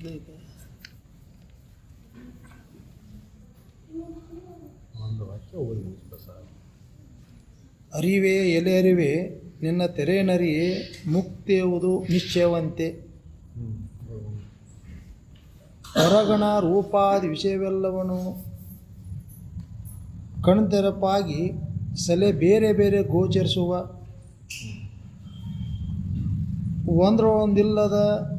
ಒಂದು ವಾಕ್ಯ ಓದಿ ಸರ್ ಅರಿವೆ ಎಲೆ ಅರಿವೆ ನಿನ್ನ ತೆರೆನರಿಯೇ ಮುಕ್ತಿಯುವುದು ನಿಶ್ಚಯವಂತೆ. ಹೊರಗಣ ರೂಪಾದಿ ವಿಷಯವೆಲ್ಲವನು ಕಣ್ತೆರಪಾಗಿ ಸಲೆ ಬೇರೆ ಬೇರೆ ಗೋಚರಿಸುವ. ಒಂದರೊಂದಿಲ್ಲದ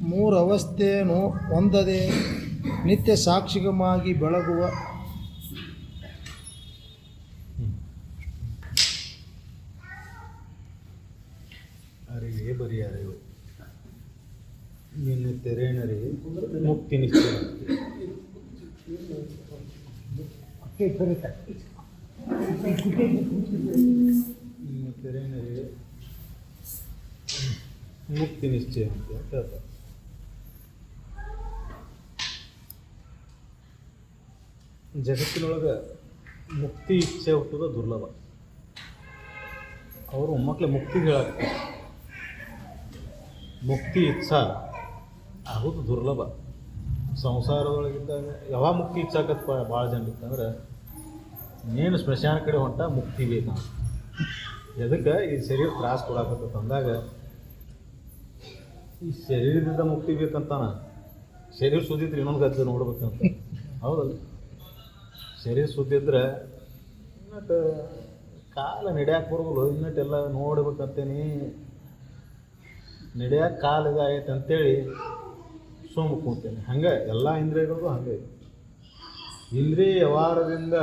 ಮೂರು ಅವಸ್ಥೆಯನ್ನು ಹೊಂದದೆ ನಿತ್ಯ ಸಾಕ್ಷಿಕವಾಗಿ ಬೆಳಗುವ ಅರಿವೇ ಬರೀ ಅರಿವು ನಿನ್ನ ತೆರೆನರಿ ಮುಕ್ತಿ ನಿಶ್ಚಯ. ನಿನ್ನ ತೆರೆನರಿ ಮುಕ್ತಿ ನಿಶ್ಚಯ ಅಂತ ಹೇಳ್ತಾರೆ. ಜಗತ್ತಿನೊಳಗೆ ಮುಕ್ತಿ ಇಚ್ಛೆ ಹುಟ್ಟೋದು ದುರ್ಲಭ. ಅವರು ಮಕ್ಕಳು ಮುಕ್ತಿ ಹೇಳಕ್ಕೆ ಮುಕ್ತಿ ಇಚ್ಛ ಆಗೋದು ದುರ್ಲಭ. ಸಂಸಾರದೊಳಗಿದ್ದಾಗ ಯಾವಾಗ ಮುಕ್ತಿ ಇಚ್ಛಾಕತ್ ಭಾಳ ಜನ ಇತ್ತಂದ್ರೆ ನೀನು ಸ್ಮಶಾನ ಕಡೆ ಹೊಂಟ ಮುಕ್ತಿ ಬೇಕು. ಎದಕ್ಕೆ ಈ ಶರೀರ ತ್ರಾಸ ಕೊಡಾಕತ್ತ ಅಂದಾಗ ಈ ಶರೀರದಿಂದ ಮುಕ್ತಿ ಬೇಕಂತಾನ. ಶರೀರ ಸುದ್ದಿದ್ರೆ ಇನ್ನೊಂದು ಗದ್ದೆ ನೋಡ್ಬೇಕಂತ. ಹೌದಲ್ಲ? ಶರೀರ ಸುದ್ದಿದ್ರೆ ಇನ್ನಟ್ಟು ಕಾಲ ನಡೆಯಕ್ಕೆ ಬರ್ಬೋದು ಇನ್ನಟ್ಟೆಲ್ಲ ನೋಡ್ಬೇಕಂತೇನಿ. ನಡೆಯಕ್ಕೆ ಕಾಲ ಇದಾಯ್ತು ಅಂತೇಳಿ ಸೋಮ ಕೂತೇನೆ. ಹಂಗೆ ಎಲ್ಲ ಇಂದ್ರಿಯಗಳಿಗೂ ಹಂಗೆ. ಇಂದ್ರಿಯ ವ್ಯವಹಾರದಿಂದ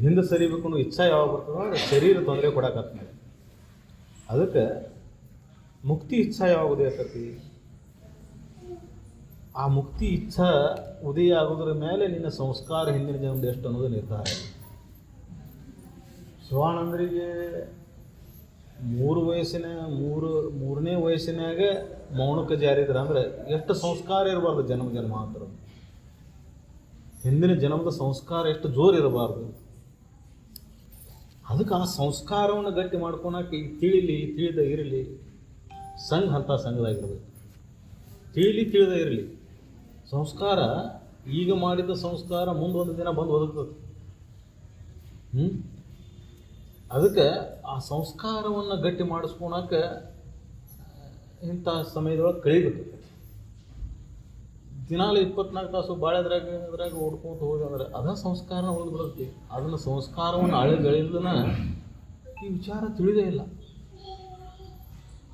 ಹಿಂದೆ ಸರಿಬೇಕು ಅನ್ನೋ ಇಚ್ಛಾ ಯಾವಾಗ ಬರ್ತದೋ ಅಂದ್ರೆ ಶರೀರ ತೊಂದರೆ ಕೊಡಕತ್ತ ಅದಕ್ಕೆ ಮುಕ್ತಿ ಇಚ್ಛಾ ಯಾವಾಗ ಉದಯ ಆಕತಿ ಆ ಮುಕ್ತಿ ಇಚ್ಛಾ ಉದಯ ಆಗೋದ್ರ ಮೇಲೆ ನಿನ್ನ ಸಂಸ್ಕಾರ ಹಿಂದಿನ ಜನ್ಮದ ಎಷ್ಟು ಅನ್ನೋದು ನಿರ್ಧಾರ. ಶಿವಾನಂದರಿಗೆ ಮೂರು ವಯಸ್ಸಿನ, ಮೂರು, ಮೂರನೇ ವಯಸ್ಸಿನಾಗ ಮೌನಕ್ಕೆ ಜಾರಿದ್ರೆ ಅಂದ್ರೆ ಎಷ್ಟು ಸಂಸ್ಕಾರ ಇರಬಾರ್ದು ಜನ್ಮ ಜನ್ಮಾಂತರ. ಹಿಂದಿನ ಜನ್ಮದ ಸಂಸ್ಕಾರ ಎಷ್ಟು ಜೋರು ಇರಬಾರ್ದು. ಅದಕ್ಕೆ ಆ ಸಂಸ್ಕಾರವನ್ನು ಗಟ್ಟಿ ಮಾಡ್ಕೊಳಕ್ಕೆ ತಿಳಿಲಿ, ತಿಳಿದ ಇರಲಿ. ಸಂಘ ಅಂತ ಸಂಘದಾಗಿರ್ಬೇಕು. ತಿಳಿಲಿ, ತಿಳಿದ ಇರಲಿ. ಸಂಸ್ಕಾರ, ಈಗ ಮಾಡಿದ ಸಂಸ್ಕಾರ ಮುಂದೊಂದು ದಿನ ಬಂದು ಒದಗ್ತದೆ. ಹ್ಞೂ ಅದಕ್ಕೆ ಆ ಸಂಸ್ಕಾರವನ್ನು ಗಟ್ಟಿ ಮಾಡಿಸ್ಕೊಳಕ ಇಂಥ ಸಮಯದೊಳಗೆ ಕಳಿಬೇಕು ದಿನಾಲು ಇಪ್ಪತ್ನಾಲ್ಕು ತಾಸು ಬಾಳೆದ್ರಾಗ ಅದ್ರಾಗ ಓಡ್ಕೊಂತ ಹೋದಂದ್ರೆ ಅದ ಸಂಸ್ಕಾರನ ಉಳಿದು ಬಿಡುತ್ತೆ ಅದನ್ನು ಸಂಸ್ಕಾರವನ್ನು ಅಳೆಗಳಿಲ್ಲನ ಈ ವಿಚಾರ ತಿಳಿದೇ ಇಲ್ಲ.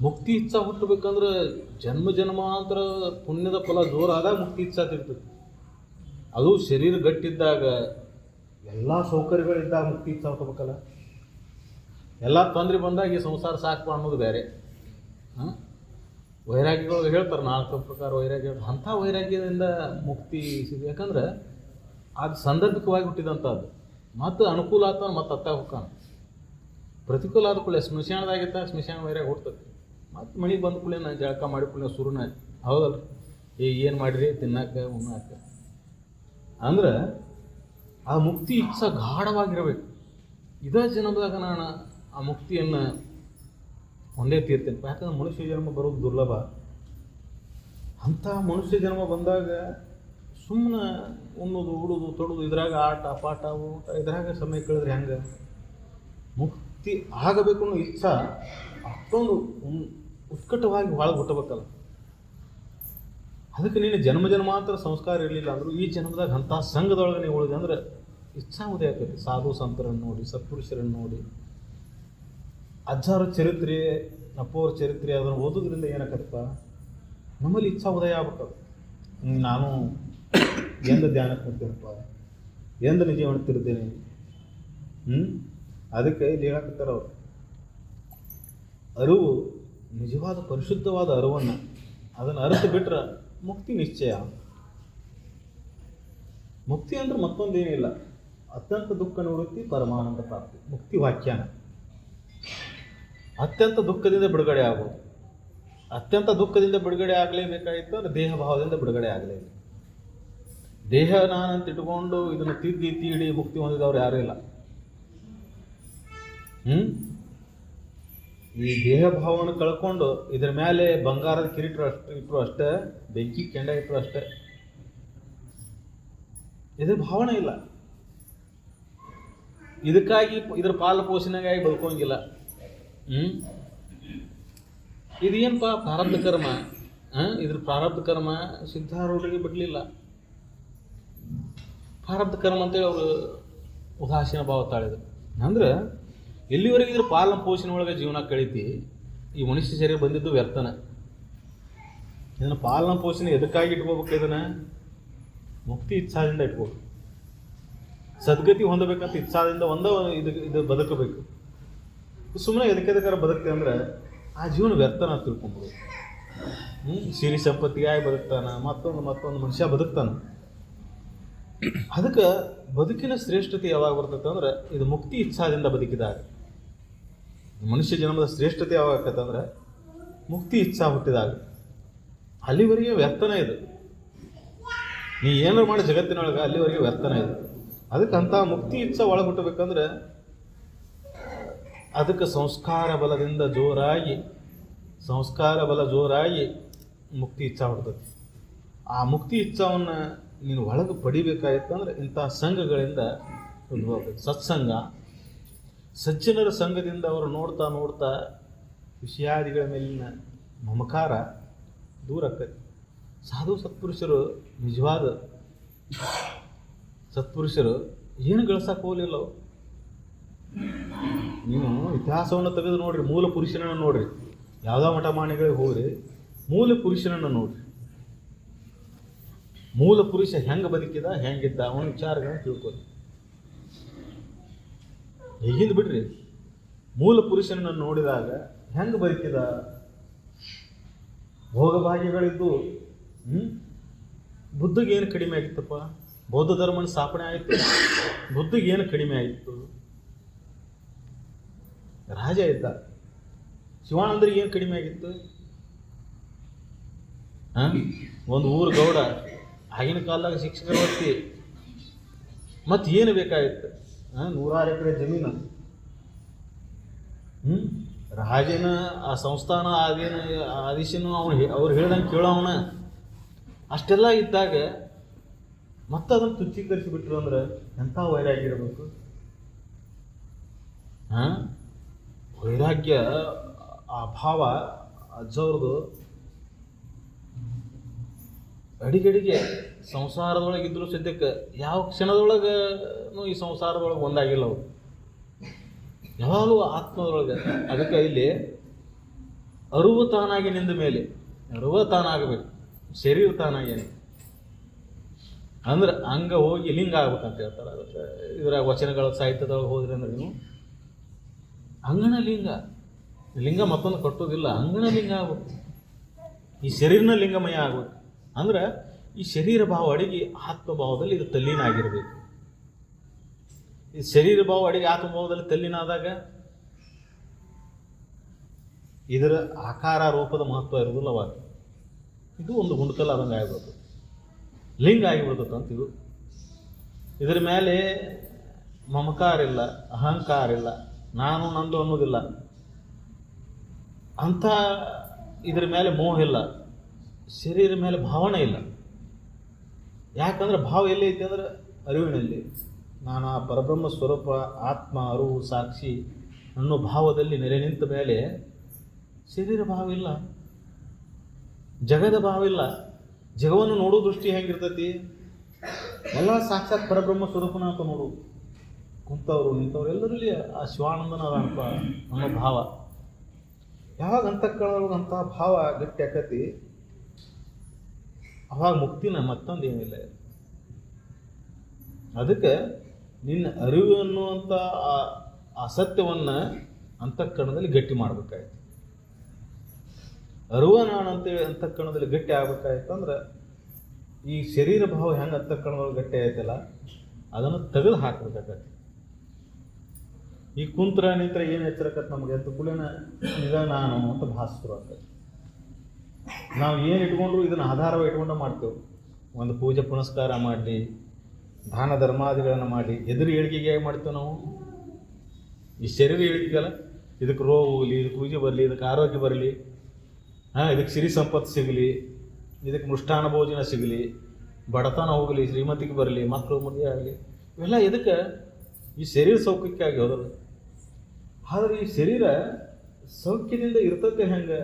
ಮುಕ್ತಿ ಇಚ್ಛಾ ಹುಟ್ಟಬೇಕಂದ್ರೆ ಜನ್ಮ ಜನ್ಮಾಂತರ ಪುಣ್ಯದ ಫಲ ಜೋರಾದಾಗ ಮುಕ್ತಿ ಇಚ್ಛಾ ತಿರ್ತದೆ. ಅದು ಶರೀರ ಗಟ್ಟಿದ್ದಾಗ ಎಲ್ಲ ಸೌಕರ್ಯಗಳಿದ್ದಾಗ ಮುಕ್ತಿ ಇಚ್ಛಾ ಹುಟ್ಟಬೇಕಲ್ಲ. ಎಲ್ಲ ತೊಂದರೆ ಬಂದಾಗ ಈ ಸಂಸಾರ ಸಾಕು ಅನ್ನೋದು ಬೇರೆ. ಹಾಂ? ವೈರಾಗ್ಯಗಳು ಹೇಳ್ತಾರೆ ನಾಲ್ಕು ಪ್ರಕಾರ ವೈರಾಗ್ಯ ಅಂಥ ವೈರಾಗ್ಯದಿಂದ ಮುಕ್ತಿ ಸಿಗ ಯಾಕಂದ್ರೆ ಅದು ಸಂದರ್ಭಿಕವಾಗಿ ಹುಟ್ಟಿದಂಥದ್ದು. ಮತ್ತು ಅನುಕೂಲ ಆತ ಮತ್ತು ಅತ್ತಾಗ ಹೋಗ್ತಾನೆ ಪ್ರತಿಕೂಲ ಆದ ಕೂಡಲೇ ಸ್ಮಶಾನದಾಗಿದ್ದಾಗ ಸ್ಮಶಾನ ವೈರಾಗ್ಯ ಹುಡ್ತದೆ ಮತ್ತು ಮನೆಗೆ ಬಂದ ಕೂಡಲೇ ನಾನು ಜಳಕ ಮಾಡಿ ಕೂಡಲೇ ಶುರುನ ಹೌದಲ್ಲ ಈಗ ಏನು ಮಾಡಿರಿ? ತಿನ್ನಕ್ಕೆ ಉಣ್ಣಾಕ. ಅಂದ್ರೆ ಆ ಮುಕ್ತಿ ಇಚ್ಛ ಗಾಢವಾಗಿರಬೇಕು. ಇದೇ ಜನ್ಮದಾಗ ನಾನು ಆ ಮುಕ್ತಿಯನ್ನು ಒಂದೇ ತೀರ್ತೇನೆ. ಯಾಕಂದ್ರೆ ಮನುಷ್ಯ ಜನ್ಮ ಬರೋದು ದುರ್ಲಭ. ಅಂಥ ಮನುಷ್ಯ ಜನ್ಮ ಬಂದಾಗ ಸುಮ್ಮನೆ ಉಣ್ಣೋದು ಉಡೋದು ತೊಡೋದು ಇದ್ರಾಗ ಆಟ, ಪಾಠ, ಊಟ, ಇದ್ರಾಗ ಸಮಯ ಕಳೆದ್ರೆ ಹೆಂಗೆ? ಮುಕ್ತಿ ಆಗಬೇಕು ಅನ್ನೋ ಇಚ್ಛಾ ಅಷ್ಟೊಂದು ಉತ್ಕಟವಾಗಿ ಒಳಗೆ ಹುಟ್ಟಬೇಕಲ್ಲ. ಅದಕ್ಕೆ ನೀನು ಜನ್ಮ ಜನ್ಮಾಂತರ ಸಂಸ್ಕಾರ ಇರಲಿಲ್ಲ ಅಂದರೂ ಈ ಜನ್ಮದಾಗ ಅಂಥ ಸಂಘದೊಳಗೆ ನೀವು ಉಳಿದೆ ಅಂದ್ರೆ ಇಚ್ಛಾ ಉದಯ ಸಾಧು ಸಂತರನ್ನು ನೋಡಿ, ಸತ್ಪುರುಷರನ್ನು ನೋಡಿ. ಅಜ್ಜಾರ ಚರಿತ್ರೆ ನಪ್ಪೋರ ಚರಿತ್ರೆ ಅದನ್ನು ಓದೋದ್ರಿಂದ ಏನಾಕತ್ತಪ್ಪ ನಮ್ಮಲ್ಲಿ ಇಚ್ಛಾ ಉದಯ ಆಗ್ಬೇಕದು. ನಾನು ಎಂದ ಧ್ಯಾನಕ್ಕೆ ಕುಂತೇನಪ್ಪ? ಎಂದ ನಿಜ ಮಾಡ್ತಿರ್ತೀನಿ ಹ್ಞೂ ಅದಕ್ಕೆ ಇಲ್ಲಿ ಹೇಳಕತ್ತಾರ ಅವರು. ಅರಿವು ನಿಜವಾದ ಪರಿಶುದ್ಧವಾದ ಅರಿವನ್ನು ಅದನ್ನು ಅರಿತು ಬಿಟ್ರೆ ಮುಕ್ತಿ ನಿಶ್ಚಯ. ಮುಕ್ತಿ ಅಂದ್ರೆ ಮತ್ತೊಂದೇನಿಲ್ಲ. ಅತ್ಯಂತ ದುಃಖ ನಿವೃತ್ತಿ, ಪರಮಾನಂದ ಪ್ರಾಪ್ತಿ. ಮುಕ್ತಿ ವ್ಯಾಖ್ಯಾನ ಅತ್ಯಂತ ದುಃಖದಿಂದ ಬಿಡುಗಡೆ ಆಗೋದು. ಅತ್ಯಂತ ದುಃಖದಿಂದ ಬಿಡುಗಡೆ ಆಗಲೇಬೇಕಾಗಿತ್ತು ಅಂದ್ರೆ ದೇಹ ಭಾವದಿಂದ ಬಿಡುಗಡೆ ಆಗಲೇ ದೇಹ ನಾನಂತ ಇಟ್ಕೊಂಡು ಇದನ್ನು ತಿದ್ದಿ, ತೀಡಿ, ಮುಕ್ತಿ ಹೊಂದಿದವ್ರು ಯಾರೂ ಇಲ್ಲ. ಹ್ಮ್? ಈ ದೇಹ ಭಾವವನ್ನು ಕಳ್ಕೊಂಡು ಇದ್ರ ಮೇಲೆ ಬಂಗಾರದ ಕಿರೀಟ ಅಷ್ಟು ಇಟ್ಟರು ಅಷ್ಟೇ, ಬೆಂಕಿ ಕೆಂಡ ಇಟ್ಟರು ಅಷ್ಟೇ. ಇದ್ರ ಭಾವನೆ ಇಲ್ಲ. ಇದಕ್ಕಾಗಿ ಇದ್ರ ಪಾಲ ಪೋಷಣೆಗಾಗಿ ಬದುಕೋಂಗಿಲ್ಲ ಹ್ಞೂ ಇದೇನಪ್ಪ ಪ್ರಾರಬ್ಧ ಕರ್ಮ? ಇದ್ರ ಪ್ರಾರಬ್ಧ ಕರ್ಮ ಸಿದ್ಧಾರೂಢರಿಗೆ ಬಿಡಲಿಲ್ಲ. ಪ್ರಾರಬ್ಧ ಕರ್ಮ ಅಂತೇಳಿ ಅವರು ಉದಾಸೀನ ಭಾವ ತಾಳಿದ್ರು. ಅಂದ್ರೆ ಎಲ್ಲಿವರೆಗೆ ಇದ್ರ ಪಾಲನ ಪೋಷಣೆ ಒಳಗೆ ಜೀವನ ಕಳೀತಿ, ಈ ಮನುಷ್ಯ ಶರೀರ ಬಂದಿದ್ದು ವ್ಯರ್ಥನ. ಇದನ್ನ ಪಾಲನ ಪೋಷಣೆ ಎದಕ್ಕಾಗಿ ಇಟ್ಕೋಬೇಕು ಇದನ್ನ? ಮುಕ್ತಿ ಇಚ್ಛಾದಿಂದ ಇಟ್ಕೋಬೇಕು. ಸದ್ಗತಿ ಹೊಂದಬೇಕಂತ ಇಚ್ಛಾದಿಂದ ಒಂದ ಇದು ಇದು ಬದುಕಬೇಕು. ಸುಮ್ಮನೆ ಎದಕ್ಕೆದಕ್ಕಾರ ಬದುಕ್ತೆ ಅಂದ್ರೆ, ಆ ಜೀವನ ವ್ಯರ್ಥನ ತಿಳ್ಕೊಂಬೋದು ಹ್ಞೂ ಸಿರಿ ಸಂಪತ್ತಿಗಾಗಿ ಬದುಕ್ತಾನ, ಮತ್ತೊಂದು ಮತ್ತೊಂದು ಮನುಷ್ಯ ಬದುಕ್ತಾನೆ. ಅದಕ್ಕೆ ಬದುಕಿನ ಶ್ರೇಷ್ಠತೆ ಯಾವಾಗ ಬರ್ತೈತೆ ಅಂದ್ರೆ, ಇದು ಮುಕ್ತಿ ಇಚ್ಛಾದಿಂದ ಬದುಕಿದಾಗ ಮನುಷ್ಯ ಜನ್ಮದ ಶ್ರೇಷ್ಠತೆ ಯಾವಾಗ ಆಕತ್ತೆ ಮುಕ್ತಿ ಇಚ್ಛಾ ಹುಟ್ಟಿದಾಗ. ಅಲ್ಲಿವರೆಗೆ ವ್ಯರ್ಥನ ಇದು. ನೀ ಏನಾರು ಮಾಡಿ ಜಗತ್ತಿನೊಳಗೆ ಅಲ್ಲಿವರೆಗೆ ವ್ಯರ್ಥನ ಇದು. ಅದಕ್ಕೆ ಅಂತ ಮುಕ್ತಿ ಇಚ್ಛಾ ಒಳಗೆ ಹುಟ್ಟಬೇಕಂದ್ರೆ ಅದಕ್ಕೆ ಸಂಸ್ಕಾರ ಬಲದಿಂದ ಜೋರಾಗಿ, ಸಂಸ್ಕಾರ ಬಲ ಜೋರಾಗಿ ಮುಕ್ತಿ ಇಚ್ಛಾ ಹುಡ್ತದೆ ಆ ಮುಕ್ತಿ ಇಚ್ಛಾವನ್ನು ನೀನು ಒಳಗೆ ಪಡಿಬೇಕಾಗಿತ್ತಂದ್ರೆ ಇಂಥ ಸಂಘಗಳಿಂದ ಸತ್ಸಂಗ ಸಜ್ಜನರ ಸಂಘದಿಂದ ಅವರು ನೋಡ್ತಾ ನೋಡ್ತಾ ವಿಷಯಾದಿಗಳ ಮೇಲಿನ ಮಮಕಾರ ದೂರ ಆಕತಿ ಸಾಧು ಸತ್ಪುರುಷರು ನಿಜವಾದ ಸತ್ಪುರುಷರು ಏನು ಗಳಿಸಕ್ಕೆ ಹೋಗಲಿಲ್ಲ ನೀವು ಇತಿಹಾಸವನ್ನು ತೆಗೆದು ನೋಡ್ರಿ, ಮೂಲ ಪುರುಷನನ್ನು ನೋಡ್ರಿ. ಯಾವುದೋ ಮಠ ಮಾಣಿಗಳಿಗೆ ಹೋಗ್ರಿ, ಮೂಲ ಪುರುಷನನ್ನು ನೋಡ್ರಿ. ಮೂಲ ಪುರುಷ ಹೆಂಗೆ ಬದುಕಿದ, ಹೆಂಗಿದ್ದ, ಅವನ ವಿಚಾರಗಳನ್ನ ತಿಳ್ಕೊರಿ ಹೇಗಿಂದ ಬಿಡ್ರಿ. ಮೂಲ ಪುರುಷನನ್ನು ನೋಡಿದಾಗ ಹೆಂಗೆ ಬದುಕಿದ? ಭೋಗಭಾಗ್ಯಗಳಿದ್ದು ಹ್ಞೂ ಬುದ್ಧಿಗೆ ಏನು ಕಡಿಮೆ ಆಗಿತ್ತಪ್ಪ? ಬೌದ್ಧ ಧರ್ಮನ ಸ್ಥಾಪನೆ ಆಯಿತು. ಬುದ್ಧಿಗೆ ಏನು ಕಡಿಮೆ ಆಯಿತು? ರಾಜ ಇದ್ದ. ಶಿವಾನಂದರಿಗೆ ಏನು ಕಡಿಮೆ ಆಗಿತ್ತು? ಹಾಂ? ಒಂದು ಊರು ಗೌಡ. ಆಗಿನ ಕಾಲದಾಗ ಶಿಕ್ಷಕರ ಮತ್ತೆ ಏನು ಬೇಕಾಗಿತ್ತು? ನೂರಾರು ಎಕರೆ ಜಮೀನು. ಹ್ಞೂ ರಾಜನ ಆ ಸಂಸ್ಥಾನ ಅದೇನು ಆದೇಶನು ಅವನು ಅವ್ರು ಹೇಳ್ದಂಗೆ ಕೇಳೋವನ. ಅಷ್ಟೆಲ್ಲ ಇದ್ದಾಗ ಮತ್ತೆ ಅದನ್ನು ತುಚ್ಛೀಕರಿಸಿ ಬಿಟ್ರು ಅಂದ್ರೆ ಎಂಥ ವೈರಾಗ್ಯ ಹಾಂ? ವೈರಾಗ್ಯ, ಆ ಭಾವ ಅಜ್ಜವ್ರದ್ದು ಅಡಿಗಡಿಗೆ ಸಂಸಾರದೊಳಗೆ ಇದ್ರೂ ಸದ್ಯಕ್ಕೆ ಯಾವ ಕ್ಷಣದೊಳಗೆ ಈ ಸಂಸಾರದೊಳಗೆ ಒಂದಾಗಿಲ್ಲ ಅವರು. ಯಾವಾಗಲೂ ಆತ್ಮದೊಳಗೆ. ಅದಕ್ಕೆ ಇಲ್ಲಿ ಅರುವ ತಾನಾಗಿ ನಿಂದ ಮೇಲೆ. ಅರುವ ತಾನಾಗಬೇಕು. ಶರೀರ ತಾನಾಗೇನೆ ಅಂದ್ರೆ ಹಂಗ ಹೋಗಿ ಲಿಂಗ ಆಗ್ಬೇಕಂತ ಹೇಳ್ತಾರೆ. ಅದಕ್ಕೆ ಇದ್ರಾಗ ವಚನಗಳ ಸಾಹಿತ್ಯದೊಳಗೆ ಹೋದ್ರೆ ಅಂದ್ರೆ ನೀವು ಅಂಗಣ ಲಿಂಗ. ಲಿಂಗ ಮತ್ತೊಂದು ಕಟ್ಟೋದಿಲ್ಲ. ಅಂಗಣ ಲಿಂಗ ಆಗ್ಬೇಕು. ಈ ಶರೀರನ ಲಿಂಗಮಯ ಆಗ್ಬೇಕು. ಅಂದ್ರೆ ಈ ಶರೀರ ಭಾವ ಅಡಿಗೆ ಆತ್ಮಭಾವದಲ್ಲಿ ಇದು ತಲ್ಲೀನ ಆಗಿರಬೇಕು ಈ ಶರೀರ ಭಾವ ಅಡಿಗೆ ಆತ್ಮಭಾವದಲ್ಲಿ ತಲ್ಲೀನ ಆದಾಗ ಇದರ ಆಕಾರ ರೂಪದ ಮಹತ್ವ ಇರೋದಿಲ್ಲ ಅವಾಗ. ಇದು ಒಂದು ಗುಂಡಕಲ್ ಆದಂಗೆ ಆಗ್ಬೇಕು ಲಿಂಗ ಆಗಿಬಿಡ್ತದೆ ಅಂತ ಇದು. ಇದರ ಮೇಲೆ ಮಮಕಾರ ಇಲ್ಲ, ಅಹಂಕಾರ ಇಲ್ಲ, ನಾನು ನಂದು ಅನ್ನೋದಿಲ್ಲ. ಅಂಥ ಇದ್ರ ಮೇಲೆ ಮೋಹ ಇಲ್ಲ. ಶರೀರ ಮೇಲೆ ಭಾವನೆ ಇಲ್ಲ. ಯಾಕಂದ್ರೆ ಭಾವ ಎಲ್ಲಿ ಐತೆ ಅಂದ್ರೆ ಅರಿವಿನಲ್ಲಿ. ನಾನು ಆ ಪರಬ್ರಹ್ಮ ಸ್ವರೂಪ, ಆತ್ಮ, ಅರಿವು, ಸಾಕ್ಷಿ ಅನ್ನೋ ಭಾವದಲ್ಲಿ ನೆಲೆ ನಿಂತ ಮೇಲೆ ಶರೀರ ಭಾವ ಇಲ್ಲ. ಜಗದ ಭಾವ ಇಲ್ಲ. ಜಗವನ್ನು ನೋಡೋ ದೃಷ್ಟಿ ಹೇಗಿರ್ತೈತಿ? ಎಲ್ಲ ಸಾಕ್ಷಾತ್ ಪರಬ್ರಹ್ಮ ಸ್ವರೂಪನ ಅಂತ ನೋಡು. ಕುಂತವರು, ನಿಂತವ್ರು ಎಲ್ಲರಲ್ಲಿ ಆ ಶಿವಾನಂದನ ಅದಾನಪ್ಪ ಅನ್ನೋ ಭಾವ. ಯಾವಾಗ ಅಂತಃಕರಣದೊಳಗೆ ಅಂತಹ ಭಾವ ಗಟ್ಟಿ ಆಕತಿ? ಅವಾಗ ಮುಕ್ತಿನ ಮತ್ತೊಂದು ಏನಿಲ್ಲ ಅದಕ್ಕೆ ನಿನ್ನ ಅರಿವು ಅನ್ನುವಂಥ ಆ- ಸತ್ಯವನ್ನು ಅಂತಃಕರಣದಲ್ಲಿ ಗಟ್ಟಿ ಮಾಡ್ಬೇಕಾಯ್ತು. ಅರಿವ ನಾನು ಅಂತೇಳಿ ಅಂತಃಕರಣದಲ್ಲಿ ಗಟ್ಟಿ ಆಗ್ಬೇಕಾಯ್ತು ಅಂದ್ರೆ ಈ ಶರೀರ ಭಾವ ಹೆಂಗೆ ಅಂತಃಕರಣದೊಳಗೆ ಗಟ್ಟಿ ಆಯ್ತಲ್ಲ, ಅದನ್ನು ತೆಗೆದು ಹಾಕ್ಬೇಕಾಗತ್ತೆ. ಈ ಕುಂತ್ರ ನಿಂತ್ರ ಏನು ಎಚ್ಚರಕತ್ ನಮಗೆ? ಅಂತ ಕುಳಿನ ಈಗ ನಾನು ಅಂತ ಭಾಸ್ಕರ ಅಂತ ನಾವು ಏನು ಇಟ್ಕೊಂಡ್ರು ಇದನ್ನು ಆಧಾರವಾಗಿ ಇಟ್ಕೊಂಡು ಮಾಡ್ತೇವೆ. ಒಂದು ಪೂಜೆ ಪುನಸ್ಕಾರ ಮಾಡಲಿ ದಾನ ಧರ್ಮಾದಿಗಳನ್ನು ಮಾಡಿ, ಎದುರು ಏಳಿಗೆಗೆ ಹೇಗೆ ಮಾಡ್ತೇವೆ ನಾವು. ಈ ಶರೀರ ಏಳಿಗೆಗಲ್ಲ, ಇದಕ್ಕೆ ರೋಗ ಹೋಗಲಿ, ಇದಕ್ಕೆ ಪೂಜೆ ಬರಲಿ, ಇದಕ್ಕೆ ಆರೋಗ್ಯ ಬರಲಿ, ಹಾಂ, ಇದಕ್ಕೆ ಸಿರಿ ಸಂಪತ್ತು ಸಿಗಲಿ, ಇದಕ್ಕೆ ಮೃಷ್ಟಾನ ಭೋಜನ ಸಿಗಲಿ, ಬಡತನ ಹೋಗಲಿ, ಶ್ರೀಮತಿಗೆ ಬರಲಿ ಮಕ್ಕಳು ಮದುವೆ ಆಗಲಿ, ಇವೆಲ್ಲ ಇದಕ್ಕೆ ಈ ಶರೀರ ಸೌಖ್ಯಕ್ಕಾಗಿ ಹೋದ ಆದರೆ ಈ ಶರೀರ ಸೌಖ್ಯದಿಂದ ಇರ್ತಕ್ಕೆ ಹೆಂಗೆ?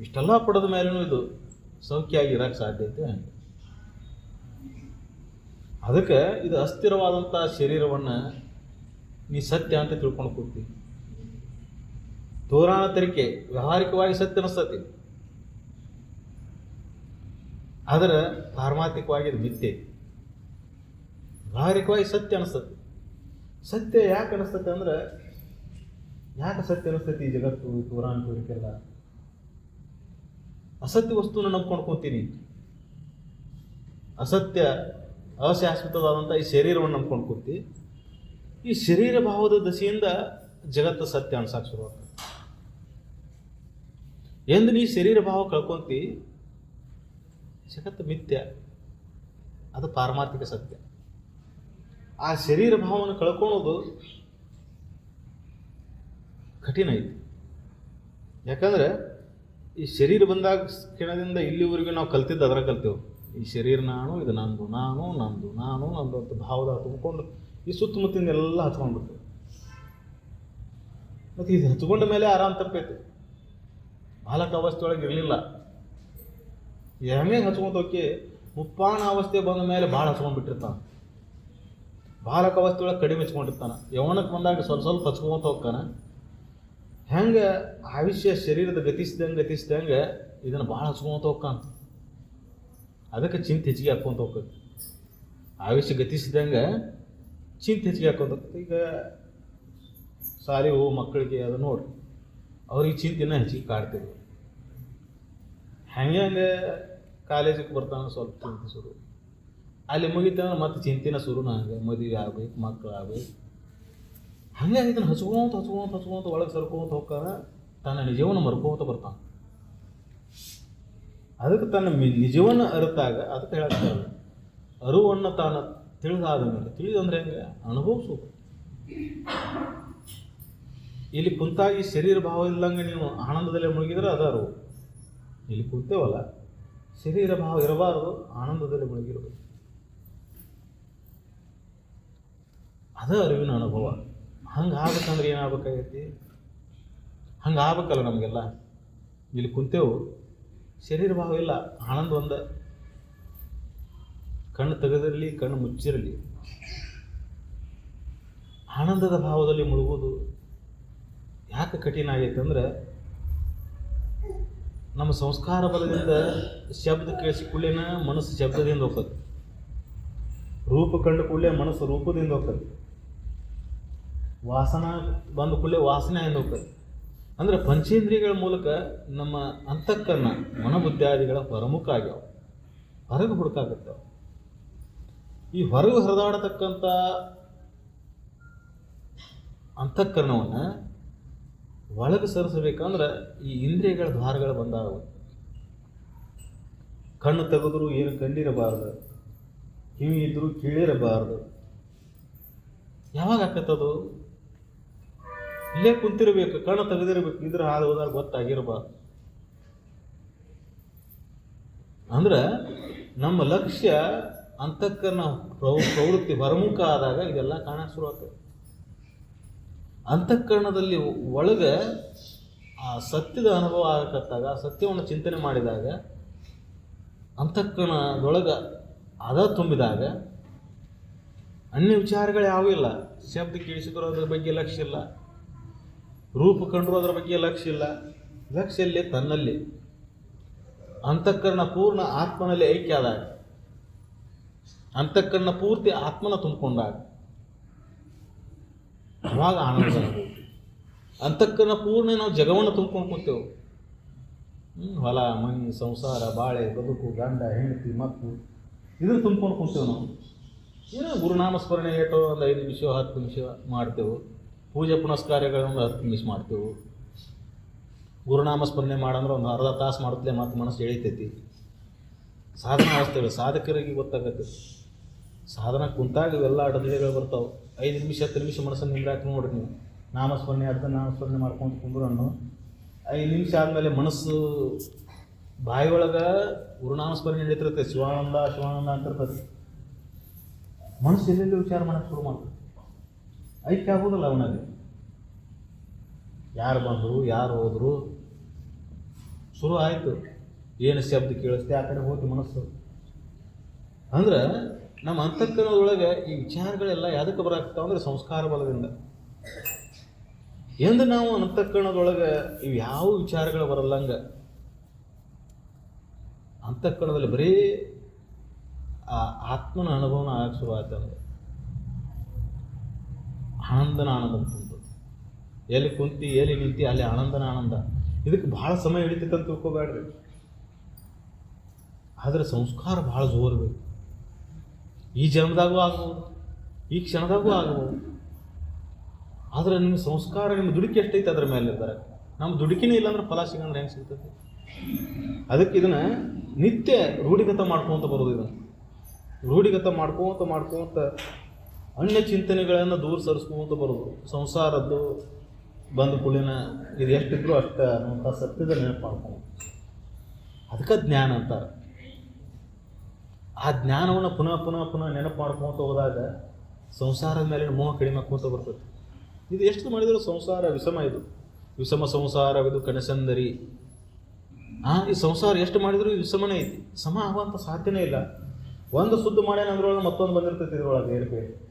ಇಷ್ಟೆಲ್ಲ ಪಡೆದ ಮೇಲೂ ಇದು ಸೌಖ್ಯ ಆಗಿರೋಕ್ಕೆ ಸಾಧ್ಯತೆ ಹೆಂಗೆ ಅದಕ್ಕೆ ಇದು ಅಸ್ಥಿರವಾದಂಥ ಶರೀರವನ್ನು ನೀ ಸತ್ಯ ಅಂತ ತಿಳ್ಕೊಂಡು ಕೂತಿ. ತೋರಾಣ ತರಿಕೆ, ವ್ಯವಹಾರಿಕವಾಗಿ ಸತ್ಯ ಅನಿಸ್ತತಿ. ಆದರೆ ಪಾರಮಾರ್ಥಿಕವಾಗಿ ಇದು ವ್ಯವಹಾರಿಕವಾಗಿ ಸತ್ಯ ಅನಿಸ್ತತಿ. ಸತ್ಯ ಯಾಕೆ ಅನಿಸ್ತತಿ ಅಂದ್ರೆ ಯಾಕೆ ಸತ್ಯ ಅನಿಸ್ತತಿ ಈ ಜಗತ್ತು ದೂರಾನ ತೋರಿಕೆಲ್ಲ? ಅಸತ್ಯ ವಸ್ತುನ ನಂಬ್ಕೊಂಡು ಕೂತೀನಿ ಅಸತ್ಯ ಅಶಾಶ್ವತವಾದಂಥ ಈ ಶರೀರವನ್ನು ನಂಬ್ಕೊಂಡು ಕೂತಿ ಈ ಶರೀರ ಭಾವದ ದಶೆಯಿಂದ ಜಗತ್ತು ಸತ್ಯ ಅನ್ಸಕ್ಕೆ ಶುರುವಾಗ್ತದೆ. ಎಂದು ನೀ ಶರೀರ ಭಾವ ಕಳ್ಕೊಂತಿ, ಜಗತ್ತು ಮಿಥ್ಯ, ಅದು ಪಾರಮಾರ್ಥಿಕ ಸತ್ಯ. ಆ ಶರೀರ ಭಾವವನ್ನು ಕಳ್ಕೊಳ್ಳೋದು ಕಠಿಣ ಐತಿ. ಯಾಕಂದ್ರೆ ಈ ಶರೀರ ಬಂದಾಗ ಕ್ಷಣದಿಂದ ಇಲ್ಲಿವರೆಗೂ ನಾವು ಕಲ್ತಿದ್ದು ಅದರ ಕಲ್ತೇವೆ. ಈ ಶರೀರ ನಾನು, ಇದು ನಂದು, ನಾನು ನಂದು ನಾನು, ನಂದು ಅಂತ ಭಾವದ ತುಂಬಿಕೊಂಡು ಈ ಸುತ್ತಮುತ್ತಿನ ಎಲ್ಲ ಹಚ್ಕೊಂಡ್ಬಿಡ್ತೇವೆ ಮತ್ತು ಇದು ಹಚ್ಕೊಂಡ ಮೇಲೆ ಆರಾಮ್ ತಪ್ಪೈತೆ ಬಾಲಕ ಅವಸ್ಥೆ ಒಳಗೆ ಇರಲಿಲ್ಲ. ಹೆಂಗೆ ಹಚ್ಕೊಂತ ಹೋಗಿ ಮುಪ್ಪಾಣ ಅವಸ್ಥೆ ಬಂದ ಮೇಲೆ ಭಾಳ ಹಚ್ಕೊಂಡ್ಬಿಟ್ಟಿರ್ತಾನೆ ಬಾಲಕ ಅವಸ್ಥೆಯೊಳಗೆ ಕಡಿಮೆ ಹಚ್ಕೊಂಡಿರ್ತಾನೆ ಯವನಕ್ಕೆ ಬಂದಾಗ ಸ್ವಲ್ಪ ಸ್ವಲ್ಪ ಹಚ್ಕೊಂತ ಹೋಗ್ತಾನೆ. ಹೆಂಗೆ ಆಯುಷ್ಯ ಶರೀರದ ಗತಿಸಿದಂಗೆ ಗತಿಸಿದಂಗೆ ಇದನ್ನು ಭಾಳ ಹಚ್ಕೊಂತ ಹೋಗ್ಕಂತ ಅದಕ್ಕೆ ಚಿಂತೆ ಹೆಚ್ಚಿಗೆ ಹಾಕ್ಕೊಂತ ಹೋಗ್ತದೆ ಆಯುಷ್ಯ ಗತಿಸಿದಂಗೆ ಚಿಂತೆ ಹೆಚ್ಚಿಗೆ ಹಾಕ್ಕೊಂತ ಹೋಗ್ತದೆ ಈಗ ಸಾರಿ ಹೋಗಿ ಮಕ್ಕಳಿಗೆ ಅದು ನೋಡ್ರಿ, ಅವ್ರಿಗೆ ಚಿಂತೆನ ಹೆಚ್ಚಿಗೆ ಕಾಡ್ತೀವಿ ಹೆಂಗೆ ಹಂಗೆ ಕಾಲೇಜಿಗೆ ಬರ್ತಾನೆ ಸ್ವಲ್ಪ ಚಿಂತೆ ಶುರು. ಅಲ್ಲಿ ಮುಗಿತಂದ್ರೆ ಮತ್ತೆ ಚಿಂತೆನ ಶುರು ಹಂಗೆ ಮದುವೆ ಆಗ್ಬೇಕು ಮಕ್ಕಳು ಆಗ್ಬೇಕು. ಹಂಗೆ ಇದನ್ನು ಹಚ್ಕೊಂತ ಹಚ್ಕೊಂತ ಹಚ್ಕೊಂತ ಒಳಗೆ ಸರ್ಕೊಂತ ಹೋಗ್ತಾನ, ತನ್ನ ನಿಜವನ್ನು ಮರ್ಕೋತ ಬರ್ತಾನೆ. ಅದಕ್ಕೆ ತನ್ನ ನಿಜವನ್ನು ಅರಿತಾಗ ಅದಕ್ಕೆ ಹೇಳ್ತಾರೆ ಅರುವನ್ನು ತಾನು ತಿಳಿದಾದ ಮೇಲೆ, ತಿಳಿದಂದ್ರೆ ಹೆಂಗೆ? ಅನುಭವಿಸೋದು ಇಲ್ಲಿ ಕುಂತಾಗಿ ಶರೀರ ಭಾವ ಇಲ್ಲಂಗೆ ನೀವು ಆನಂದದಲ್ಲಿ ಮುಳುಗಿದ್ರೆ ಅದ ಅರಿವು. ಇಲ್ಲಿ ಕುಂತೇವಲ್ಲ, ಶರೀರ ಭಾವ ಇರಬಾರದು, ಆನಂದದಲ್ಲಿ ಮುಳುಗಿರಬೇಕು. ಅದ ಅರಿವಿನ ಅನುಭವ. ಹಂಗೆ ಆಗ್ಬೇಕಂದ್ರೆ ಏನಾಗಬೇಕಾಗೈತಿ? ಹಂಗೆ ಆಗ್ಬೇಕಲ್ಲ ನಮಗೆಲ್ಲ. ಇಲ್ಲಿ ಕುಂತೇವು, ಶರೀರ ಭಾವ ಇಲ್ಲ, ಆನಂದ ಒಂದ. ಕಣ್ಣು ತೆಗೆದಿರಲಿ, ಕಣ್ಣು ಮುಚ್ಚಿರಲಿ. ಆನಂದದ ಭಾವದಲ್ಲಿ ಮುಳುಗೋದು ಯಾಕೆ ಕಠಿಣ ಆಗೈತೆ ಅಂದ್ರೆ ನಮ್ಮ ಸಂಸ್ಕಾರ ಬಲದಿಂದ ಶಬ್ದ ಕೇಳಿಸಿ ಕೂಡಲೇನ ಮನಸ್ಸು ಶಬ್ದದಿಂದ ಹೋಗ್ತದೆ. ರೂಪ ಕಂಡು ಕೂಡಲೇ ಮನಸ್ಸು ರೂಪದಿಂದ ಹೋಗ್ತದೆ. ವಾಸನ ಬಂದ ಕೂಡಲೇ ವಾಸನೆ ಹೋಗ್ತದೆ. ಅಂದರೆ ಪಂಚೇಂದ್ರಿಯಗಳ ಮೂಲಕ ನಮ್ಮ ಅಂತಃಕರಣ ಮನಬುದ್ಧಾದಿಗಳ ಹೊರಮುಖ ಆಗ್ಯಾವ. ಹೊರಗೆ ಹುಡುಕಾಗತ್ತವ ಈ ಹೊರಗೆ ಹರಿದಾಡತಕ್ಕಂಥ ಅಂತಃಕರಣವನ್ನು ಒಳಗೆ ಸರಿಸಬೇಕಂದ್ರೆ ಈ ಇಂದ್ರಿಯಗಳ ದ್ವಾರಗಳು ಬಂದಾಗ ಕಣ್ಣು ತೆಗೆದ್ರು ಏನು ಕಂಡಿರಬಾರದು. ಕಿವಿ ಇದ್ದರೂ ಕೇಳಿರಬಾರದು. ಯಾವಾಗ ಆಕತ್ತದು? ಇಲ್ಲೇ ಕುಂತಿರ್ಬೇಕು, ಕಣ್ಣು ತೆಗೆದಿರ್ಬೇಕು, ಇದ್ರ ಹಾದು ಹೋದಾಗ ಗೊತ್ತಾಗಿರ್ಬಾರ್ದು. ಅಂದ್ರೆ ನಮ್ಮ ಲಕ್ಷ್ಯ ಅಂತಕ್ಕನ ಪ್ರವ ಪ್ರವೃತ್ತಿ ಹೊರಮುಖ ಆದಾಗ ಇದೆಲ್ಲ ಕಾಣ ಶುರು ಆಗ್ತದೆ. ಅಂತಃಕರಣದಲ್ಲಿ ಒಳಗೆ ಆ ಸತ್ಯದ ಅನುಭವ ಆಗಕತ್ತಾಗ, ಆ ಸತ್ಯವನ್ನು ಚಿಂತನೆ ಮಾಡಿದಾಗ, ಅಂತಃಕರಣದೊಳಗೆ ಅದ ತುಂಬಿದಾಗ, ಅನ್ಯ ವಿಚಾರಗಳು ಯಾವೂ ಇಲ್ಲ. ಶಬ್ದ ಕೇಳಿಸಿದ್ರು ಅದ್ರ ಬಗ್ಗೆ ಲಕ್ಷ್ಯ ಇಲ್ಲ. ರೂಪ ಕಂಡರೂ ಅದರ ಬಗ್ಗೆ ಲಕ್ಷ್ಯ ಇಲ್ಲ. ಲಕ್ಷ್ಯ ಇಲ್ಲಿ ತನ್ನಲ್ಲಿ. ಅಂತಃಕರಣ ಪೂರ್ಣ ಆತ್ಮನಲ್ಲಿ ಐಕ್ಯ ಆದಾಗ, ಅಂತಃಕರಣ ಪೂರ್ತಿ ಆತ್ಮನ ತುಂಬಿಕೊಂಡಾಗ, ಅವಾಗ ಆನಂದ. ಅಂತಃಕರಣ ಪೂರ್ಣ ನಾವು ಜಗವನ್ನು ತುಂಬ್ಕೊಂಡು ಕೂತೇವೆ. ಹೊಲ, ಮನೆ, ಸಂಸಾರ, ಬಾಳೆ, ಬದುಕು, ಗಂಡ, ಹೆಂಡತಿ ಮಕ್ಕಳು ಇದನ್ನು ತುಂಬ್ಕೊಂಡು ಕುಂತೇವೆ ನಾವು. ಏನೋ ಗುರುನಾಮ ಸ್ಮರಣೆ ಏಟೋ ಒಂದು ಐದು ನಿಮಿಷ, ಹತ್ತು ನಿಮಿಷ ಮಾಡ್ತೇವೆ. ಪೂಜೆ ಪುನಸ್ಕಾರ್ಯಗಳನ್ನು ಮಿಸ್ ಮಾಡ್ತೇವೆ. ಗುರುನಾಮ ಸ್ಮರಣೆ ಮಾಡಂದ್ರೆ ಒಂದು ಅರ್ಧ ತಾಸು ಮಾಡುತ್ತಲೇ ಮತ್ತು ಮನಸ್ಸು ಎಳಿತೈತಿ. ಸಾಧನ ಹಚ್ತೇವೆ ಸಾಧಕರಿಗೆ ಗೊತ್ತಾಗತ್ತೆ. ಸಾಧನ ಕುಂತಾಗ ಇವೆಲ್ಲ ಅಡದಳಿಗಳು ಬರ್ತಾವೆ. ಐದು ನಿಮಿಷ, ಹತ್ತು ನಿಮಿಷ ಮನಸ್ಸನ್ನು ನಿಂದಾಕಿ ನೋಡ್ರಿ ನೀವು. ನಾಮಸ್ಮರಣೆ ಅರ್ಧ ನಾಮಸ್ಮರಣೆ ಮಾಡ್ಕೊಂಡು ಕುಂದ್ರಣ್ಣು ಐದು ನಿಮಿಷ ಆದಮೇಲೆ ಮನಸ್ಸು ಬಾಯಿಯೊಳಗೆ ಗುರುನಾಮ ಗುರುನಾಮಸ್ಮರಣೆ ನಡೀತಿರುತ್ತೆ. ಶಿವಾನಂದ ಶಿವಾನಂದ ಅಂತಿರ್ತದೆ. ಮನಸ್ಸು ಎಲ್ಲೆಲ್ಲಿ ವಿಚಾರ ಮಾಡೋಕ್ಕೆ ಶುರು ಮಾಡ್ತದೆ? ಐಕ್ಯ ಆಗೋದಿಲ್ಲ ಅವನಲ್ಲಿ ಯಾರು ಬಂದರು, ಯಾರು ಹೋದರು, ಶುರು ಆಯಿತು. ಏನು ಶಬ್ದ ಕೇಳಿಸ್ತೆ, ಆ ಕಡೆ ಹೋಗಿ ಮನಸ್ಸು. ಅಂದ್ರೆ ನಮ್ಮ ಅಂತಃಕರಣದೊಳಗೆ ಈ ವಿಚಾರಗಳೆಲ್ಲ ಯಾವುದಕ್ಕೆ ಬರಾಕ್ತಾವ ಅಂದ್ರೆ ಸಂಸ್ಕಾರ ಬಲದಿಂದ. ಎಂದು ನಾವು ಅಂತಃಕರಣದೊಳಗೆ ಇವು ಯಾವ ವಿಚಾರಗಳು ಬರಲ್ಲಂಗ ಅಂತಃಕರಣದಲ್ಲಿ ಬರೀ ಆ ಆತ್ಮನ ಅನುಭವನ ಆಗಕ್ಕೆ ಶುರು ಆಯ್ತು ಅಂದ್ರೆ ಆನಂದನ ಆನಂದ ಅಂತಂದು ಎಲ್ಲಿ ಕುಂತಿ, ಎಲ್ಲಿ ನಿಂತಿ, ಅಲ್ಲಿ ಆನಂದನ ಆನಂದ ಇದಕ್ಕೆ ಭಾಳ ಸಮಯ ಹಿಡಿತೈತೆ ಅಂತ ತಿಳ್ಕೊಬೇಡ್ರಿ. ಆದರೆ ಸಂಸ್ಕಾರ ಭಾಳ ಜೋರು ಬೇಕು. ಈ ಜನ್ಮದಾಗೂ ಆಗ್ಬೋದು, ಈ ಕ್ಷಣದಾಗೂ ಆಗ್ಬೋದು. ಆದರೆ ನಿಮ್ಮ ಸಂಸ್ಕಾರ, ನಿಮ್ಮ ದುಡುಕಿ ಎಷ್ಟೈತೆ ಅದ್ರ ಮೇಲೆ ಇದ್ದಾರೆ ನಮ್ಮ ದುಡುಕಿನೇ ಇಲ್ಲಾಂದ್ರೆ ಫಲ ಸಿಗಂದ್ರೆ ಹೆಂಗೆ ಸಿಗ್ತದೆ? ಅದಕ್ಕೆ ಇದನ್ನು ನಿತ್ಯ ರೂಢಿಗತ ಮಾಡ್ಕೊಂತ ಬರೋದು ಇದನ್ನು. ರೂಢಿಗತ ಮಾಡ್ಕೊಂತ ಮಾಡ್ಕೊಂತ ಅನ್ಯ ಚಿಂತನೆಗಳನ್ನು ದೂರ ಸರಿಸ್ಕೊಂತ ಬರೋದು. ಸಂಸಾರದ್ದು ಬಂದ ಕುಳಿನ ಇದು ಎಷ್ಟಿದ್ರು ಅಷ್ಟೇ ಅನ್ನುವಂಥ ಸತ್ಯದ ನೆನಪು ಮಾಡ್ಕೊಂಡು ಅದಕ್ಕೆ ಜ್ಞಾನ ಅಂತಾರೆ. ಆ ಜ್ಞಾನವನ್ನು ಪುನಃ ಪುನಃ ಪುನಃ ನೆನಪು ಮಾಡ್ಕೊಂತ ಹೋದಾಗ ಸಂಸಾರದ ಮೇಲೆ ಮೋಹ ಕಡಿಮೆ ಕೂತ ಬರ್ತದೆ. ಇದು ಎಷ್ಟು ಮಾಡಿದರೂ ಸಂಸಾರ ವಿಷಮ ಇದು. ವಿಷಮ ಸಂಸಾರವಿದು ಕನಸಂದರಿ. ಆ, ಈ ಸಂಸಾರ ಎಷ್ಟು ಮಾಡಿದರೂ ವಿಷಮನೇ ಐತಿ. ಸಮ ಆಗುವಂಥ ಸಾಧ್ಯನೇ ಇಲ್ಲ. ಒಂದು ಸುದ್ದು ಮಾಡ್ಯಾನ ಅದ್ರೊಳಗೆ ಮತ್ತೊಂದು ಬಂದಿರ್ತೈತಿ ಇದ್ರೊಳಗೆ ಏರ್ಪೇರಿ.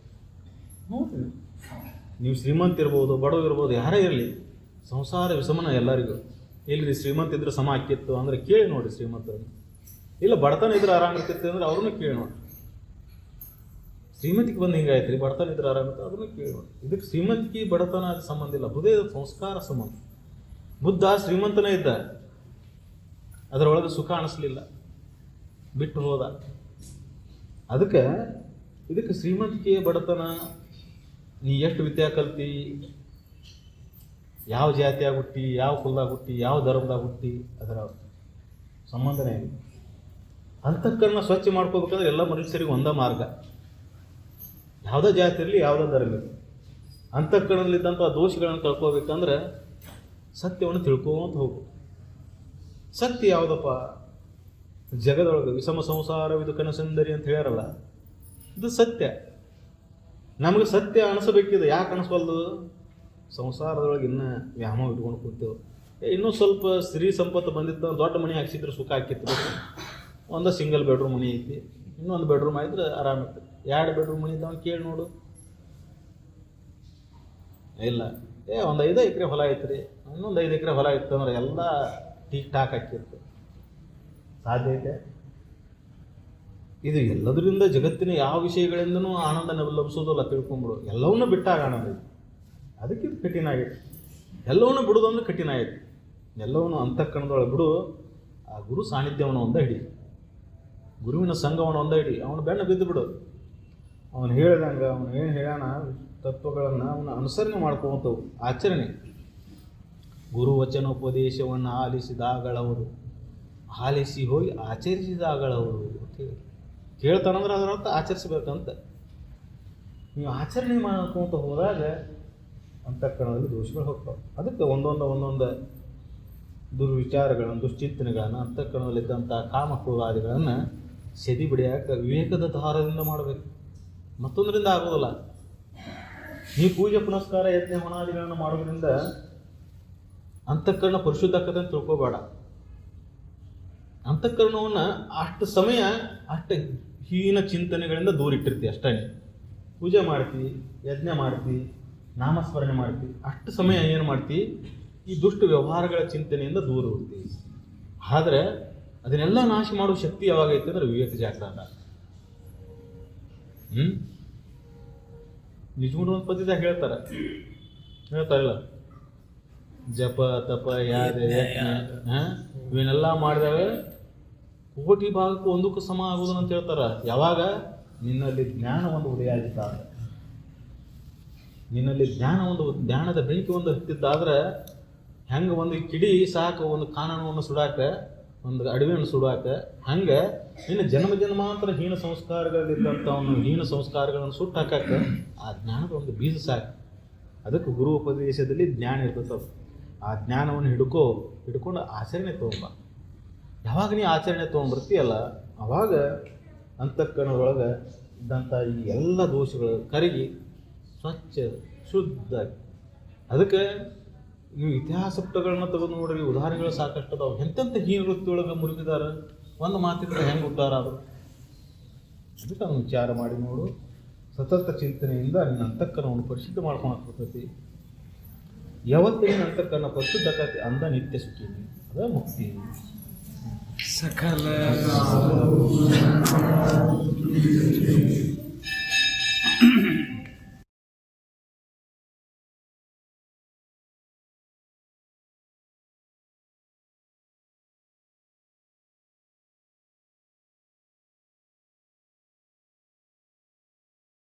ನೀವು ಶ್ರೀಮಂತ ಇರ್ಬೋದು ಬಡವ ಇರ್ಬೋದು, ಯಾರೇ ಇರಲಿ, ಸಂಸಾರ ವಿಷಮನ ಎಲ್ಲರಿಗೂ. ಇಲ್ಲಿ ಶ್ರೀಮಂತ ಇದ್ರೆ ಸಮ ಆಕಿತ್ತು ಅಂದ್ರೆ ಕೇಳಿ ನೋಡಿ ಶ್ರೀಮಂತರನ್ನು. ಇಲ್ಲ ಬಡತನ ಇದ್ರೆ ಆರಾಮ ಇರ್ತಿತ್ತು ಅಂದ್ರೆ ಅವ್ರನ್ನೂ ಕೇಳಿ ನೋಡಿ. ಶ್ರೀಮಂತಿಗೆ ಬಂದು ಹಿಂಗಾಯ್ತು ರೀ ಬಡತನ ಇದ್ರೆ ಆರಾಮ ಇತ್ತು ಅದನ್ನು ಕೇಳಿ ನೋಡಿ. ಇದಕ್ಕೆ ಶ್ರೀಮಂತಿಕೆ ಬಡತನ ಅದು ಸಂಬಂಧ ಇಲ್ಲ. ಹೃದಯದ ಸಂಸ್ಕಾರ ಸಂಬಂಧ. ಬುದ್ಧ ಶ್ರೀಮಂತನೇ ಇದ್ದ, ಅದರೊಳಗೆ ಸುಖ ಅನಿಸ್ಲಿಲ್ಲ. ಬಿಟ್ಟು ಹೋದ. ಅದಕ್ಕೆ ಇದಕ್ಕೆ ಶ್ರೀಮಂತಿಕೆಯ ಬಡತನ ನೀ ಎಷ್ಟು ವಿದ್ಯೆ ಕಲ್ತಿ? ಯಾವ ಜಾತಿಯಾಗಿ ಹುಟ್ಟಿ ಯಾವ ಕುಲದಾಗ ಹುಟ್ಟಿ, ಯಾವ ಧರ್ಮದಾಗ ಹುಟ್ಟಿ ಅದರ ಸಂಬಂಧನೇ ಇಲ್ಲ. ಅಂತಃಕರಣ ಸ್ವಚ್ಛ ಮಾಡ್ಕೋಬೇಕಂದ್ರೆ ಎಲ್ಲ ಮನುಷ್ಯರಿಗೆ ಒಂದೇ ಮಾರ್ಗ. ಯಾವುದೇ ಜಾತಿ ಇರಲಿ, ಯಾವುದೇ ಧರ್ಮ ಇರಲಿ. ಅಂತಃಕರಣದಲ್ಲಿದ್ದಂಥ ದೋಷಗಳನ್ನು ಕಳ್ಕೋಬೇಕಂದ್ರೆ ಸತ್ಯವನ್ನು ತಿಳ್ಕೊಂತ ಹೋಗು. ಸತ್ಯ ಯಾವುದಪ್ಪ? ಜಗದೊಳಗೆ ವಿಷಮ ಸಂಸಾರವಿದು ಕನಸಂದರಿ ಅಂತ ಹೇಳ್ಯಾರಲ್ಲ ಇದು ಸತ್ಯ. ನಮಗೆ ಸತ್ಯ ಅನಿಸಬೇಕಿದೆ. ಯಾಕೆ ಅನಿಸ್ವಲ್ದು? ಸಂಸಾರದೊಳಗೆ ಇನ್ನೂ ವ್ಯಾಮೋಹ ಇಟ್ಕೊಂಡು ಕೂತೇವೆ ಇನ್ನೂ ಸ್ವಲ್ಪ ಸ್ತ್ರೀ ಸಂಪತ್ತು ಬಂದಿತ್ತು ದೊಡ್ಡ ಮನೆ ಹಾಕ್ಸಿದ್ರೆ ಸುಖ ಆಕಿತ್ತು ಒಂದು ಸಿಂಗಲ್ ಬೆಡ್ರೂಮ್ ಮನೆ ಐತಿ. ಇನ್ನೊಂದು ಬೆಡ್ರೂಮ್ ಆಯಿತು ಆರಾಮ ಇತ್ತು ಎರಡು ಬೆಡ್ರೂಮ್ ಮನೆ ಇದ್ದವನು ಕೇಳಿ ನೋಡು. ಇಲ್ಲ. ಏ, ಒಂದು ಐದು ಎಕರೆ ಹೊಲ ಐತ್ರಿ. ಇನ್ನೊಂದು ಐದು ಎಕರೆ ಹೊಲ ಇತ್ತು ಅಂದ್ರೆ ಎಲ್ಲ ಟೀಕ್ ಟಾಕ್ ಹಾಕಿತ್ತು ಸಾಧ್ಯ ಐತೆ? ಇದು ಎಲ್ಲದರಿಂದ ಜಗತ್ತಿನ ಯಾವ ವಿಷಯಗಳಿಂದನೂ ಆನಂದ ಲಭಿಸೋದಲ್ಲ ತಿಳ್ಕೊಂಬಿಡು. ಎಲ್ಲವನ್ನೂ ಬಿಟ್ಟಾಗ ಆನಂದ ಐತಿ ಅದಕ್ಕೆ ಇದು ಕಠಿಣ ಆಗೈತೆ ಎಲ್ಲವನ್ನೂ ಬಿಡೋದಂದ್ರೆ ಕಠಿಣ ಆಯಿತು ಎಲ್ಲವನ್ನೂ ಅಂತಃಕರಣದೊಳಗೆ ಬಿಡು. ಆ ಗುರು ಸಾನ್ನಿಧ್ಯವನ್ನು ಒಂದ ಹಿಡಿ. ಗುರುವಿನ ಸಂಘವನ್ನು ಒಂದ ಹಿಡಿ. ಅವನು ಬೆನ್ನ ಬಿದ್ದು ಬಿಡು. ಅವನು ಹೇಳ್ದಂಗೆ, ಅವನು ಏನು ಹೇಳೋಣ ತತ್ವಗಳನ್ನು ಅವನ ಅನುಸರಣೆ ಮಾಡ್ಕೊಂತವು. ಆಚರಣೆ. ಗುರು ವಚನೋಪದೇಶವನ್ನು ಆಲಿಸಿದಾಗಳವರು. ಆಲಿಸಿ ಹೋಗಿ ಆಚರಿಸಿದಾಗಳವರು ಅಂತ ಹೇಳಿ. ಕೇಳ್ತಾನಂದ್ರೆ ಅದರ ಅರ್ಥ ಆಚರಿಸ್ಬೇಕಂತ. ನೀವು ಆಚರಣೆ ಮಾಡ್ಕೊಂತ ಹೋದಾಗ ಅಂತಃಕರಣದಲ್ಲಿ ದೋಷಗಳು ಹೋಗ್ತಾವೆ. ಅದಕ್ಕೆ ಒಂದೊಂದು ಒಂದೊಂದು ದುರ್ವಿಚಾರಗಳನ್ನು, ದುಶ್ಚಿಂತನೆಗಳನ್ನು ಅಂತಃಕರಣದಲ್ಲಿದ್ದಂಥ ಕಾಮಕ್ರೋಧಾದಿಗಳನ್ನು ಸೆದಿ ಬಿಡಿಯಾಕ ವಿವೇಕದ ಧಾರದಿಂದ ಮಾಡಬೇಕು. ಮತ್ತೊಂದರಿಂದ ಆಗೋದಿಲ್ಲ. ನೀವು ಪೂಜೆ ಪುನಸ್ಕಾರ ಯತ್ನ ಹೊಣಾದಿಗಳನ್ನು ಮಾಡೋದ್ರಿಂದ ಅಂತಃಕರಣ ಪರಿಶುದ್ಧ ತಿಳ್ಕೊಬೇಡ. ಅಂತಃಕರಣವನ್ನು ಅಷ್ಟು ಸಮಯ ಅಷ್ಟು ಹೀನ ಚಿಂತನೆಗಳಿಂದ ದೂರ ಇಟ್ಟಿರ್ತಿ ಅಷ್ಟೇ. ಪೂಜೆ ಮಾಡ್ತಿ, ಯಜ್ಞ ಮಾಡ್ತಿ, ನಾಮಸ್ಮರಣೆ ಮಾಡ್ತಿ. ಅಷ್ಟು ಸಮಯ ಏನು ಮಾಡ್ತಿ? ಈ ದುಷ್ಟ ವ್ಯವಹಾರಗಳ ಚಿಂತನೆಯಿಂದ ದೂರ ಹೋಗ್ತಿ. ಆದರೆ ಅದನ್ನೆಲ್ಲ ನಾಶ ಮಾಡುವ ಶಕ್ತಿ ಯಾವಾಗ ಅಂದರೆ ವಿವೇಕ ಜಾಗ್ರತ. ನಿಜಗುಣ ಒಂದು ಪದ್ಯದಾಗ ಹೇಳ್ತಾರೆ. ಹೇಳ್ತಾರಲ್ಲ? ಜಪ, ತಪ, ಯಾದ, ಯಜ್ಞ? ಇವನ್ನೆಲ್ಲ ಮಾಡಿದಾಗ ಕೋಟಿ ಭಾಗಕ್ಕೂ ಒಂದಕ್ಕೂ ಸಮ ಆಗುವುದು ಅಂತ ಹೇಳ್ತಾರೆ. ಯಾವಾಗ? ನಿನ್ನಲ್ಲಿ ಜ್ಞಾನ ಒಂದು ಉದಯ ಆಗಿದ್ದಾಗ ನಿನ್ನಲ್ಲಿ ಜ್ಞಾನ ಒಂದು, ಜ್ಞಾನದ ಬೆಂಕಿ ಒಂದು ಹತ್ತಿದ್ದಾದ್ರೆ ಹೆಂಗೆ ಒಂದು ಕಿಡಿ ಸಾಕು, ಒಂದು ಕಾನೂನನ್ನು ಸುಡಾಕ, ಒಂದು ಅಡವಿಯನ್ನು ಸುಡಾಕ, ಹಂಗೆ ಇನ್ನು ಜನ್ಮ ಜನ್ಮಾಂತರ ಹೀನ ಸಂಸ್ಕಾರಗಳಿದ್ದಂಥವನು, ಹೀನ ಸಂಸ್ಕಾರಗಳನ್ನು ಸುಟ್ಟು ಹಾಕಕ್ಕೆ ಆ ಜ್ಞಾನದ ಒಂದು ಬೀಜ ಸಾಕು. ಅದಕ್ಕೆ ಗುರು ಉಪದೇಶದಲ್ಲಿ ಜ್ಞಾನ ಇರ್ತದೆ. ಆ ಜ್ಞಾನವನ್ನು ಹಿಡ್ಕೋ, ಹಿಡ್ಕೊಂಡು ಆಚರಣೆ ತಗೊಂಬ. ಯಾವಾಗ ನೀ ಆಚರಣೆ ತೊಗೊಂಡ್ಬರ್ತೀಯಲ್ಲ, ಅವಾಗ ಅಂತಃಕರಣದೊಳಗೆ ಇದ್ದಂಥ ಈ ಎಲ್ಲ ದೋಷಗಳು ಕರಗಿ ಸ್ವಚ್ಛ, ಶುದ್ಧ. ಅದಕ್ಕೆ ನೀವು ಇತಿಹಾಸ ಪುಟಗಳನ್ನ ತೆಗೆದು ನೋಡ್ರಿ, ಉದಾಹರಣೆಗಳು ಸಾಕಷ್ಟು ಅದಾವೆ. ಎಂತೆಂಥ ಹೀನ ವೃತ್ತಿಯೊಳಗೆ ಮುರುಗಿದಾರೆ? ಒಂದು ಮಾತಿದ್ರೆ ಹೆಂಗೆ ಉದ್ಧಾರ ಅದು? ಅದಕ್ಕೆ ಅವನು ವಿಚಾರ ಮಾಡಿ ನೋಡು. ಸತತ ಚಿಂತನೆಯಿಂದ ನಿನ್ನ ಅಂತಃಕರಣವನ್ನು ಪರಿಶುದ್ಧ ಮಾಡ್ಕೊಳಕ್ಕೆ ಬರ್ತೈತಿ. ಯಾವತ್ತೇ ಅಂತಃಕರಣ ಪರಿಶುದ್ಧ ಅಂದ ನಿತ್ಯ ಸುಖಿ ಅದ ಮುಕ್ತಿ. Sakalı.